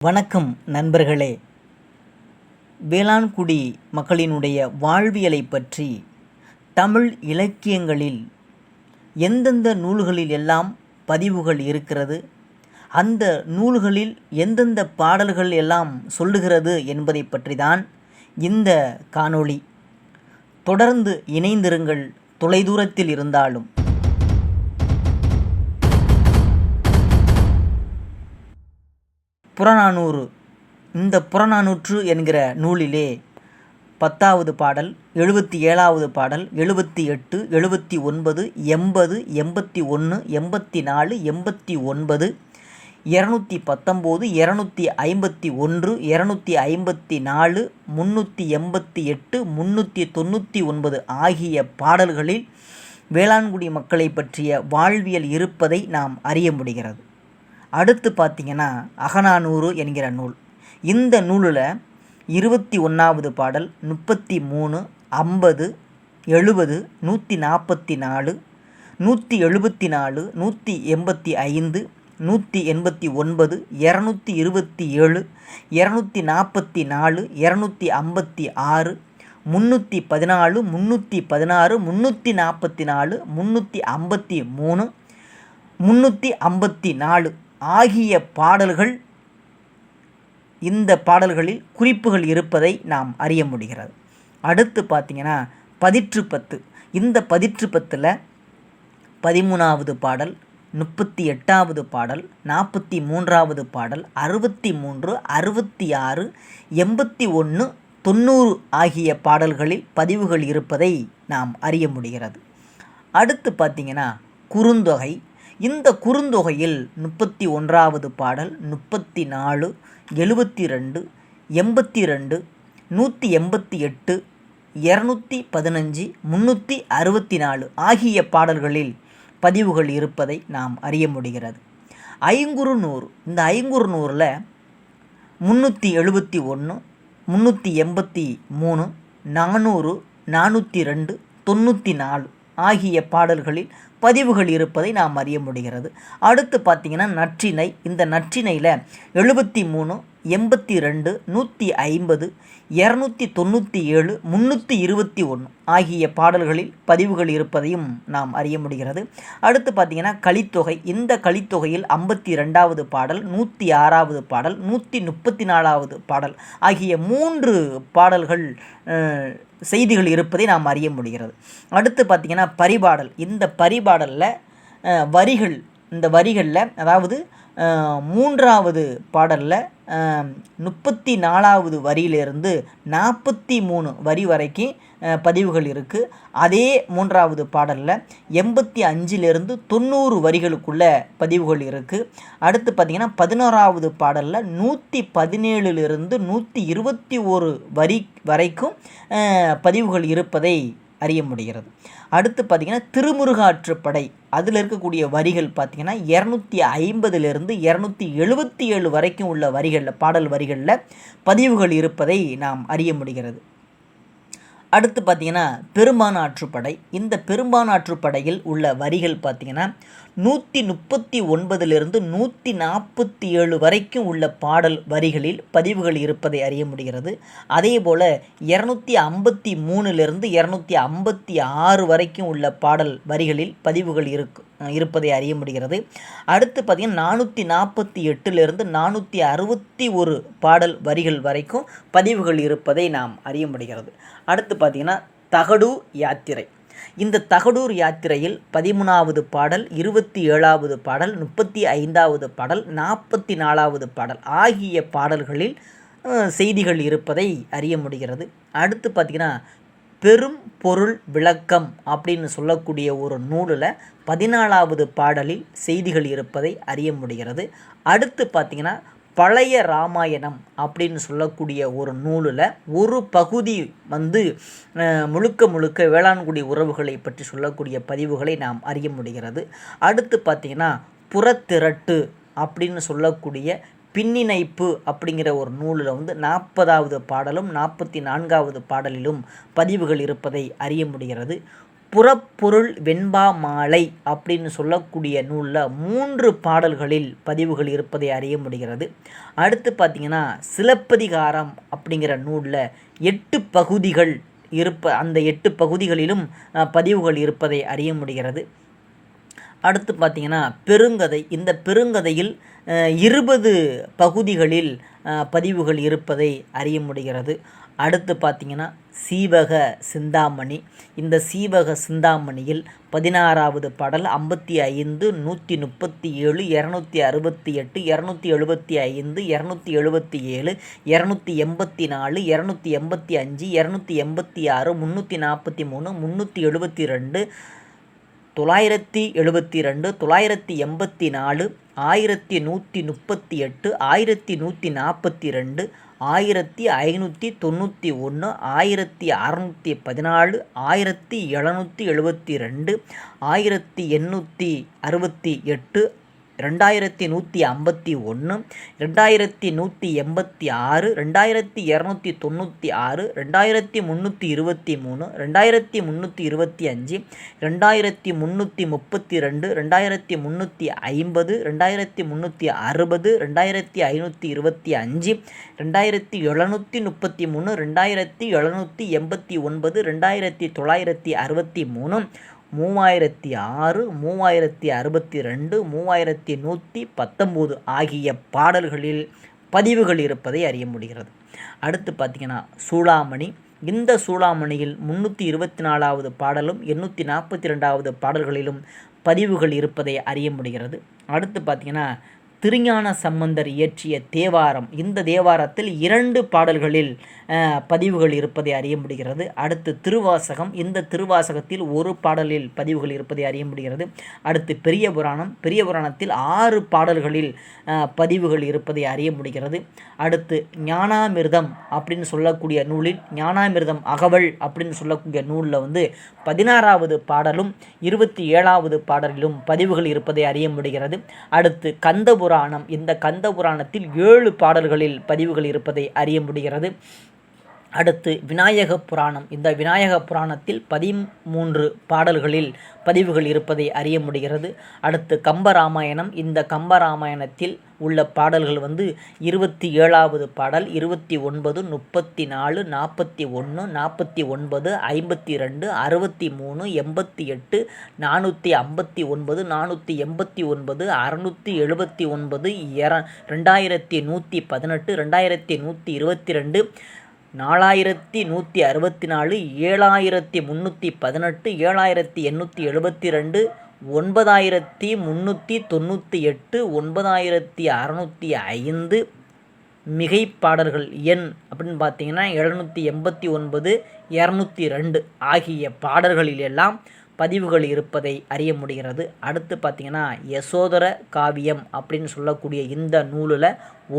வணக்கம் நண்பர்களே. வேளாண்குடி மக்களினுடைய வாழ்வியலை பற்றி தமிழ் இலக்கியங்களில் எந்தெந்த நூல்களில் எல்லாம் பதிவுகள் இருக்கிறது அந்த நூல்களில் எந்தெந்த பாடல்கள் எல்லாம் சொல்லுகிறது என்பதை பற்றி தான் இந்த காணொளி. தொடர்ந்து இணைந்திருங்கள் தொலைதூரத்தில் இருந்தாலும். புறநானூறு. இந்த புறநானூற்று என்கிற நூலிலே பத்தாவது பாடல் எழுபத்தி ஏழாவது பாடல் எழுபத்தி எட்டு எழுபத்தி ஒன்பது எண்பது எண்பத்தி ஒன்று எண்பத்தி நாலு எண்பத்தி ஒன்பது இரநூத்தி பத்தொம்போது இரநூத்தி ஐம்பத்தி ஒன்று இரநூத்தி ஐம்பத்தி நாலு முந்நூற்றி எண்பத்தி எட்டு முந்நூற்றி தொண்ணூற்றி ஒன்பது ஆகிய பாடல்களில் வேளாண்குடி மக்களை பற்றிய வாழ்வியல் இருப்பதை நாம் அறிய முடிகிறது. அடுத்து பார்த்தீங்கன்னா அகநானூறு என்கிற நூல். இந்த நூலில் இருபத்தி ஒன்றாவது பாடல் முப்பத்தி மூணு ஐம்பது எழுபது நூற்றி நாற்பத்தி நாலு நூற்றி எழுபத்தி நாலு நூற்றி எண்பத்தி ஐந்து நூற்றி எண்பத்தி ஒன்பது இரநூத்தி இருபத்தி ஏழு இரநூத்தி நாற்பத்தி நாலு இரநூத்தி ஐம்பத்தி ஆறு முந்நூற்றி பதினாலு முந்நூற்றி பதினாறு முந்நூற்றி நாற்பத்தி நாலு முந்நூற்றி ஐம்பத்தி மூணு முந்நூற்றி ஐம்பத்தி நாலு. ஆகிய பாடல்கள் இந்த பாடல்களில் குறிப்புகள் இருப்பதை நாம் அறிய முடிகிறது. அடுத்து பார்த்திங்கன்னா பதிற்று பத்து. இந்த பதிற்று பத்தில் பதிமூணாவது பாடல் முப்பத்தி எட்டாவது பாடல் நாற்பத்தி மூன்றாவது பாடல் அறுபத்தி மூன்று அறுபத்தி ஆறு எண்பத்தி ஒன்று தொண்ணூறு ஆகிய பாடல்களில் பதிவுகள் இருப்பதை நாம் அறிய முடிகிறது. அடுத்து பார்த்திங்கன்னா குறுந்தொகை இந்த குறுந்தொகையில் முப்பத்தி ஒன்றாவது பாடல் முப்பத்தி நாலு எழுபத்தி ரெண்டு எண்பத்தி ரெண்டு நூற்றி எண்பத்தி எட்டு இரநூத்தி பதினஞ்சு முந்நூற்றி அறுபத்தி நாலு ஆகிய பாடல்களில் பதிவுகள் இருப்பதை நாம் அறிய முடிகிறது. ஐங்குறு நூறு இந்த ஐங்குறு நூறில் முந்நூற்றி எழுபத்தி ஒன்று முந்நூற்றி எண்பத்தி மூணு நானூறு நானூற்றி ரெண்டு தொண்ணூற்றி நாலு ஆகிய பாடல்களில் பதிவுகள் இருப்பதை நாம் அறிய முடிகிறது. அடுத்து பார்த்திங்கன்னா நற்றினை. இந்த நற்றினையில் எழுபத்தி மூணு எண்பத்தி ரெண்டு நூற்றி ஐம்பது இரநூத்தி தொண்ணூற்றி ஏழு முந்நூற்றி இருபத்தி ஒன்று ஆகிய பாடல்களில் பதிவுகள் இருப்பதையும் நாம் அறிய முடிகிறது. அடுத்து பார்த்திங்கன்னா கலித்தொகை. இந்த கலித்தொகையில் ஐம்பத்தி ரெண்டாவது பாடல் நூற்றி ஆறாவது பாடல் நூற்றி முப்பத்தி நாலாவது பாடல் ஆகிய மூன்று பாடல்கள் செய்திகள் இருப்பதை நாம் அறிய முடிகிறது. அடுத்து பார்த்திங்கன்னா பரிபாடல். இந்த பரிபாடலில் வரிகள் இந்த வரிகளில் அதாவது மூன்றாவது பாடலில் முப்பத்தி நாலாவது வரியிலிருந்து நாற்பத்தி மூணு வரி வரைக்கும் பதிவுகள் இருக்குது அதே மூன்றாவது பாடலில் எண்பத்தி அஞ்சிலிருந்து தொண்ணூறு வரிகளுக்குள்ள பதிவுகள் இருக்குது அடுத்து பார்த்திங்கன்னா பதினோராவது பாடலில் நூற்றி பதினேழுலிருந்து நூற்றி இருபத்தி ஒரு வரி வரைக்கும் பதிவுகள் இருப்பதை அறிய முடிகிறது. அடுத்து பார்த்திங்கன்னா திருமுருகாற்றுப்படை அதில் இருக்கக்கூடிய வரிகள் பார்த்திங்கன்னா இரநூத்தி ஐம்பதுலேருந்து இரநூத்தி எழுபத்தி ஏழு வரைக்கும் உள்ள வரிகளில் பாடல் வரிகளில் பதிவுகள் இருப்பதை நாம் அறிய முடிகிறது. அடுத்து பார்த்திங்கன்னா பெரும்பானாற்றுப்படை இந்த பெரும்பான் ஆற்றுப்படையில் உள்ள வரிகள் பார்த்திங்கன்னா நூற்றி முப்பத்தி ஒன்பதிலிருந்து நூற்றி நாற்பத்தி ஏழு வரைக்கும் உள்ள பாடல் வரிகளில் பதிவுகள் இருப்பதை அறிய முடிகிறது. அதே போல் இரநூத்தி ஐம்பத்தி மூணுலேருந்து இரநூத்தி ஐம்பத்தி ஆறு வரைக்கும் உள்ள பாடல் வரிகளில் பதிவுகள் இருக்கு இருப்பதை அறிய முடிகிறது. அடுத்து பார்த்திங்கன்னா நானூற்றி நாற்பத்தி எட்டுலேருந்து நானூற்றி அறுபத்தி ஒரு பாடல் வரிகள் வரைக்கும் பதிவுகள் இருப்பதை நாம் அறிய முடிகிறது. அடுத்து பார்த்திங்கன்னா தகடு யாத்திரை. இந்த தகடூர் யாத்திரையில் பதிமூணாவது பாடல் இருபத்தி ஏழாவது பாடல் முப்பத்தி ஐந்தாவது பாடல் நாற்பத்தி நாலாவது பாடல் ஆகிய பாடல்களில் செய்திகள் இருப்பதை அறிய முடிகிறது. அடுத்து பார்த்திங்கன்னா பெரும் பொருள் விளக்கம் அப்படின்னு சொல்லக்கூடிய ஒரு நூலில் பதினாலாவது பாடலில் செய்திகள் இருப்பதை அறிய முடிகிறது. அடுத்து பார்த்திங்கன்னா பழைய ராமாயணம் அப்படின்னு சொல்லக்கூடிய ஒரு நூலில் ஒரு பகுதி வந்து முழுக்க முழுக்க வேளாண்குடி உறவுகளை பற்றி சொல்லக்கூடிய பதிவுகளை நாம் அறிய முடிகிறது. அடுத்து பார்த்திங்கன்னா புறத்திரட்டு அப்படின்னு சொல்லக்கூடிய பின்னிணைப்பு அப்படிங்கிற ஒரு நூலில் வந்து நாற்பதாவது பாடலும் நாற்பத்தி நான்காவது பாடலிலும் பதிவுகள் இருப்பதை அறிய முடிகிறது. புறப்பொருள் வெண்பா மாலை அப்படின்னு சொல்லக்கூடிய நூலில் மூன்று பாடல்களில் பதிவுகள் இருப்பதை அறிய முடிகிறது. அடுத்து பார்த்திங்கன்னா சிலப்பதிகாரம் அப்படிங்கிற நூலில் எட்டு பகுதிகள் இருப்ப அந்த எட்டு பகுதிகளிலும் பதிவுகள் இருப்பதை அறிய முடிகிறது. அடுத்து பார்த்திங்கன்னா பெருங்கதை இந்த பெருங்கதையில் இருபது பகுதிகளில் பதிவுகள் இருப்பதை அறிய முடிகிறது. அடுத்து பார்த்திங்கன்னா சீவக சிந்தாமணி. இந்த சீவக சிந்தாமணியில் பதினாறாவது பாடல் ஐம்பத்தி ஐந்து நூற்றி முப்பத்தி ஏழு இரநூத்தி அறுபத்தி எட்டு இரநூத்தி எழுபத்தி ஐந்து இரநூத்தி எழுபத்தி ஏழு இரநூத்தி எண்பத்தி நாலு இரநூத்தி எண்பத்தி அஞ்சு இரநூத்தி எண்பத்தி ஆறு முந்நூற்றி நாற்பத்தி மூணு முந்நூற்றி எழுபத்தி ரெண்டு தொள்ளாயிரத்தி எழுபத்தி ரெண்டு தொள்ளாயிரத்தி எண்பத்தி நாலு ஆயிரத்தி நூற்றி முப்பத்தி எட்டு ஆயிரத்தி நூற்றி நாற்பத்தி ரெண்டு ஆயிரத்தி ஐநூற்றி தொண்ணூற்றி ஒன்று ஆயிரத்தி அறநூற்றி பதினாலு ஆயிரத்தி எழுநூற்றி எழுபத்தி ரெண்டு ஆயிரத்தி எண்ணூற்றி அறுபத்தி எட்டு ரெண்டாயிரத்தி நூற்றி ஐம்பத்தி ஒன்று ரெண்டாயிரத்தி நூற்றி எண்பத்தி ஆறு ரெண்டாயிரத்தி இரநூத்தி தொண்ணூற்றி ஆறு ரெண்டாயிரத்தி முந்நூற்றி இருபத்தி மூணு ரெண்டாயிரத்தி முந்நூற்றி இருபத்தி அஞ்சு ரெண்டாயிரத்தி முந்நூற்றி முப்பத்தி ரெண்டு ரெண்டாயிரத்தி முந்நூற்றி ஐம்பது ரெண்டாயிரத்தி முந்நூற்றி அறுபது ரெண்டாயிரத்தி ஐநூற்றி இருபத்தி அஞ்சு ரெண்டாயிரத்தி எழுநூற்றி முப்பத்தி மூணு ரெண்டாயிரத்தி எழுநூற்றி எண்பத்தி ஒன்பது ரெண்டாயிரத்தி தொள்ளாயிரத்தி அறுபத்தி மூணு மூவாயிரத்தி ஆறு மூவாயிரத்தி அறுபத்தி ரெண்டு மூவாயிரத்தி நூற்றி பத்தொம்போது ஆகிய பாடல்களில் பதிவுகள் இருப்பதை அறிய முடிகிறது. அடுத்து பார்த்திங்கன்னா சூளாமணி. இந்த சூளாமணியில் முந்நூற்றி இருபத்தி நாலாவது பாடலும் எண்ணூற்றி நாற்பத்தி ரெண்டாவது பாடல்களிலும் பதிவுகள் இருப்பதை அறிய முடிகிறது. அடுத்து பார்த்திங்கன்னா திருஞான சம்பந்தர் இயற்றிய தேவாரம். இந்த தேவாரத்தில் இரண்டு பாடல்களில் பதிவுகள் இருப்பதை அறிய முடிகிறது. அடுத்து திருவாசகம். இந்த திருவாசகத்தில் ஒரு பாடலில் பதிவுகள் இருப்பதை அறிய முடிகிறது. அடுத்து பெரிய புராணம். பெரிய புராணத்தில் ஆறு பாடல்களில் பதிவுகள் இருப்பதை அறிய முடிகிறது. அடுத்து ஞானாமிர்தம் அப்படின்னு சொல்லக்கூடிய நூலில் ஞானாமிர்தம் அகவல் அப்படின்னு சொல்லக்கூடிய நூலில் வந்து பதினாறாவது பாடலும் இருபத்தி ஏழாவது பாடலிலும் பதிவுகள் இருப்பதை அறிய முடிகிறது. அடுத்து கந்தபுரம் புராணம். இந்த கந்த புராணத்தில் ஏழு பாடல்களில் பதிவுகள் இருப்பதை அறிய முடிகிறது. அடுத்து விநாயக புராணம். இந்த விநாயக புராணத்தில் பதிமூன்று பாடல்களில் பதிவுகள் இருப்பதை அறிய முடிகிறது. அடுத்து கம்பராமாயணம். இந்த கம்பராமாயணத்தில் உள்ள பாடல்கள் வந்து இருபத்தி ஏழாவது பாடல் இருபத்தி ஒன்பது முப்பத்தி நாலு நாற்பத்தி ஒன்று நாற்பத்தி ஒன்பது ஐம்பத்தி ரெண்டு அறுபத்தி மூணு எண்பத்தி எட்டு நானூற்றி ஐம்பத்தி ஒன்பது நானூற்றி எண்பத்தி ஒன்பது அறநூற்றி எழுபத்தி ஒன்பது இர ரெண்டாயிரத்தி நூற்றி பதினெட்டு ரெண்டாயிரத்தி நூற்றி இருபத்தி ரெண்டு நாலாயிரத்தி நூற்றி அறுபத்தி நாலு ஏழாயிரத்தி முந்நூற்றி பதினெட்டு ஏழாயிரத்தி எண்ணூற்றி எழுபத்தி ரெண்டு ஒன்பதாயிரத்தி முந்நூற்றி தொண்ணூற்றி எட்டு ஒன்பதாயிரத்தி அறநூற்றி ஐந்து மிகை பாடல்கள் எண் அப்படின்னு பார்த்தீங்கன்னா எழுநூற்றி எண்பத்தி ஒன்பது இரநூத்தி ரெண்டு ஆகிய பாடல்களில் எல்லாம் பதிவுகள் இருப்பதை அறிய முடிகிறது. அடுத்து பார்த்திங்கன்னா யசோதர காவியம் அப்படின்னு சொல்லக்கூடிய இந்த நூலில்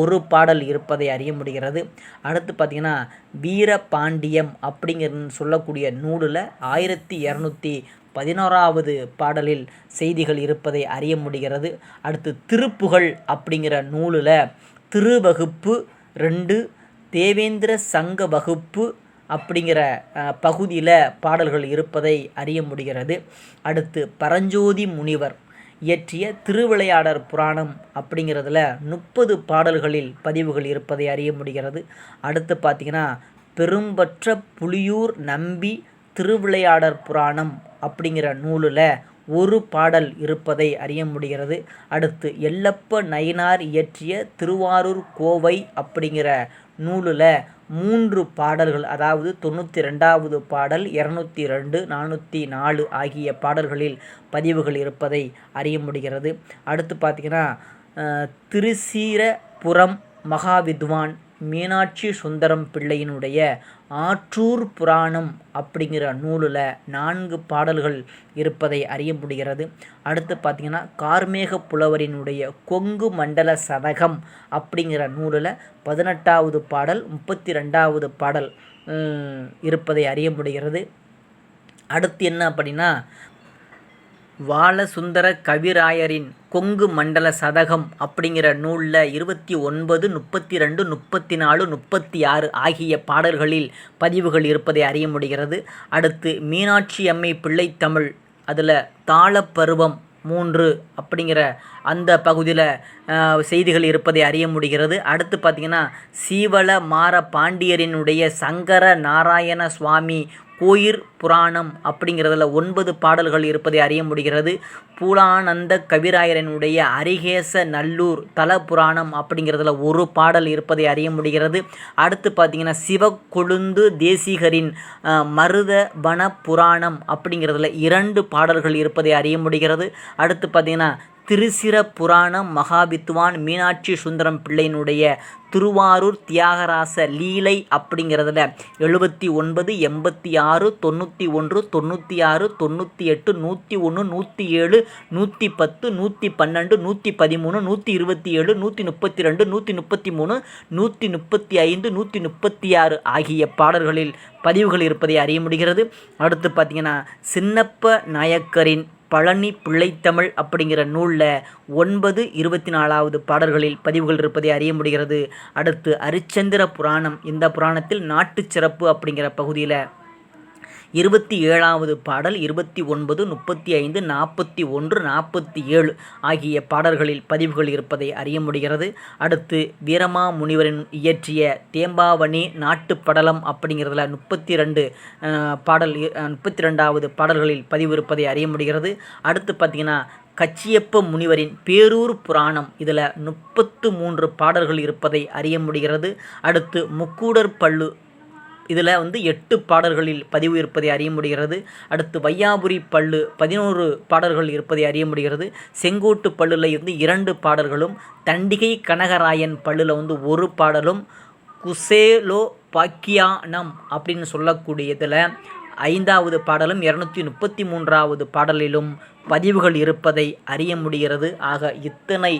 ஒரு பாடல் இருப்பதை அறிய முடிகிறது. அடுத்து பார்த்திங்கன்னா வீரபாண்டியம் அப்படிங்கிற சொல்லக்கூடிய நூலில் ஆயிரத்தி இரநூத்தி பதினோராவது பாடலில் செய்திகள் இருப்பதை அறிய முடிகிறது. அடுத்து திருப்புகழ் அப்படிங்கிற நூலில் திருவகுப்பு ரெண்டு தேவேந்திர சங்க வகுப்பு அப்படிங்கிற பகுதியில் பாடல்கள் இருப்பதை அறிய முடிகிறது. அடுத்து பரஞ்சோதி முனிவர் இயற்றிய திருவிளையாடற் புராணம் அப்படிங்கிறதுல முப்பது பாடல்களில் பதிவுகள் இருப்பதை அறிய முடிகிறது. அடுத்து பார்த்திங்கன்னா பெரும்பற்ற புலியூர் நம்பி திருவிளையாடற் புராணம் அப்படிங்கிற நூலில் ஒரு பாடல் இருப்பதை அறிய முடிகிறது. அடுத்து எல்லப்ப நயினார் இயற்றிய திருவாரூர் கோவை அப்படிங்கிற நூலில் மூன்று பாடல்கள் அதாவது தொண்ணூற்றி ரெண்டாவது பாடல் இரநூத்தி ரெண்டு நானூற்றி நாலு ஆகிய பாடல்களில் பதிவுகள் இருப்பதை அறிய முடிகிறது. அடுத்து பார்த்திங்கன்னா திருசீரபுரம் மகாவித்வான் மீனாட்சி சுந்தரம் பிள்ளையினுடைய ஆற்றூர் புராணம் அப்படிங்கிற நூலில் நான்கு பாடல்கள் இருப்பதை அறிய முடிகிறது. அடுத்து பார்த்திங்கன்னா கார்மேக புலவரினுடைய கொங்கு மண்டல சதகம் அப்படிங்கிற நூலில் பதினெட்டாவது பாடல் முப்பத்தி ரெண்டாவது பாடல் இருப்பதை அறிய முடிகிறது. அடுத்து என்ன அப்படின்னா வாலசுந்தர கவிராயரின் கொங்கு மண்டல சதகம் அப்படிங்கிற நூலில் இருபத்தி ஒன்பது முப்பத்தி ரெண்டு முப்பத்தி நாலு முப்பத்தி ஆறு ஆகிய பாடல்களில் பதிவுகள் இருப்பதை அறிய முடிகிறது. அடுத்து மீனாட்சி அம்மை பிள்ளைத்தமிழ் அதில் தாளப்பருவம் மூன்று அப்படிங்கிற அந்த பகுதியில் செய்திகள் இருப்பதை அறிய முடிகிறது. அடுத்து பார்த்திங்கன்னா சீவல மார பாண்டியரினுடைய சங்கர நாராயண சுவாமி கோயிர் புராணம் அப்படிங்கிறதுல ஒன்பது பாடல்கள் இருப்பதை அறிய முடிகிறது. பூலானந்த கவிராயரனுடைய அரிகேச நல்லூர் தல புராணம் அப்படிங்கிறதுல ஒரு பாடல் இருப்பதை அறிய முடிகிறது. அடுத்து பார்த்திங்கன்னா சிவக்கொழுந்து தேசிகரின் மருத வன புராணம் அப்படிங்கிறதுல இரண்டு பாடல்கள் இருப்பதை அறிய முடிகிறது. அடுத்து பார்த்திங்கன்னா திருசிர புராணம் மகாவித்வான் மீனாட்சி சுந்தரம் பிள்ளையினுடைய திருவாரூர் தியாகராச லீலை அப்படிங்கிறதுல எழுபத்தி ஒன்பது எண்பத்தி ஆறு தொண்ணூற்றி ஒன்று தொண்ணூற்றி ஆறு தொண்ணூற்றி எட்டு நூற்றி ஒன்று நூற்றி ஏழு நூற்றி பத்து நூற்றி பன்னெண்டு நூற்றி பதிமூணு நூற்றி இருபத்தி ஏழு நூற்றி முப்பத்தி ரெண்டு நூற்றி முப்பத்தி மூணு நூற்றி முப்பத்தி ஐந்து நூற்றி முப்பத்தி ஆறு ஆகிய பாடல்களில் பதிவுகள் இருப்பதை அறிய முடிகிறது. அடுத்து பார்த்திங்கன்னா சின்னப்ப நாயக்கரின் பழனி பிள்ளைத்தமிழ் அப்படிங்கிற நூலில் ஒன்பது இருபத்தி நாலாவது பாடல்களில் பதிவுகள் இருப்பதை அறிய முடிகிறது. அடுத்து அரிச்சந்திர புராணம். இந்த புராணத்தில் நாட்டு சிறப்பு அப்படிங்கிற பகுதியில் இருபத்தி ஏழாவது பாடல் இருபத்தி ஒன்பது முப்பத்தி ஐந்து நாற்பத்தி ஒன்று நாற்பத்தி ஏழு ஆகிய பாடல்களில் பதிவுகள் இருப்பதை அறிய முடிகிறது. அடுத்து வீரமா முனிவரின் இயற்றிய தேம்பாவணி நாட்டுப்படலம் அப்படிங்கிறதுல முப்பத்தி ரெண்டு பாடல் முப்பத்தி ரெண்டாவது பாடல்களில் பதிவு இருப்பதை அறிய முடிகிறது. அடுத்து பார்த்திங்கன்னா கச்சியப்ப முனிவரின் பேரூர் புராணம் இதில் முப்பத்து மூன்று பாடல்கள் இருப்பதை அறிய முடிகிறது. அடுத்து முக்கூடர் பள்ளு இதில் வந்து எட்டு பாடல்களில் பதிவு இருப்பதை அறிய முடிகிறது. அடுத்து வையாபுரி பள்ளு பதினோரு பாடல்கள் இருப்பதை அறிய முடிகிறது. செங்கோட்டு பல்லில் இருந்து இரண்டு பாடல்களும் தண்டிகை கனகராயன் பல்லில் வந்து ஒரு பாடலும் குசேலோ பாக்கியானம் அப்படின்னு சொல்லக்கூடியதில் ஐந்தாவது பாடலும் இரநூத்தி முப்பத்தி மூன்றாவது பாடலிலும் பதிவுகள் இருப்பதை அறிய முடிகிறது. ஆக இத்தனை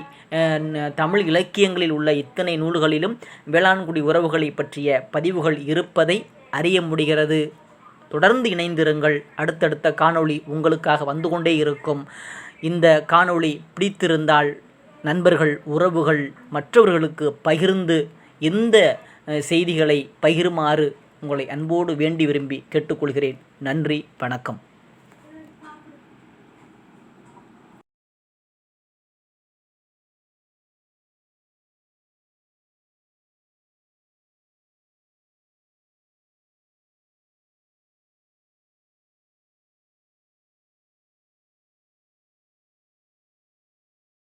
தமிழ் இலக்கியங்களில் உள்ள இத்தனை நூல்களிலும் வேளாண்குடி உறவுகளை பற்றிய பதிவுகள் இருப்பதை அறிய முடிகிறது. தொடர்ந்து இணைந்திருங்கள். அடுத்தடுத்த காணொளி உங்களுக்காக வந்து கொண்டே இருக்கும். இந்த காணொளி பிடித்திருந்தால் நண்பர்கள் உறவுகள் மற்றவர்களுக்கு பகிர்ந்து இந்த செய்திகளை பகிருமாறு உங்களை அன்போடு வேண்டி விரும்பி கேட்டுக்கொள்கிறேன். நன்றி வணக்கம்.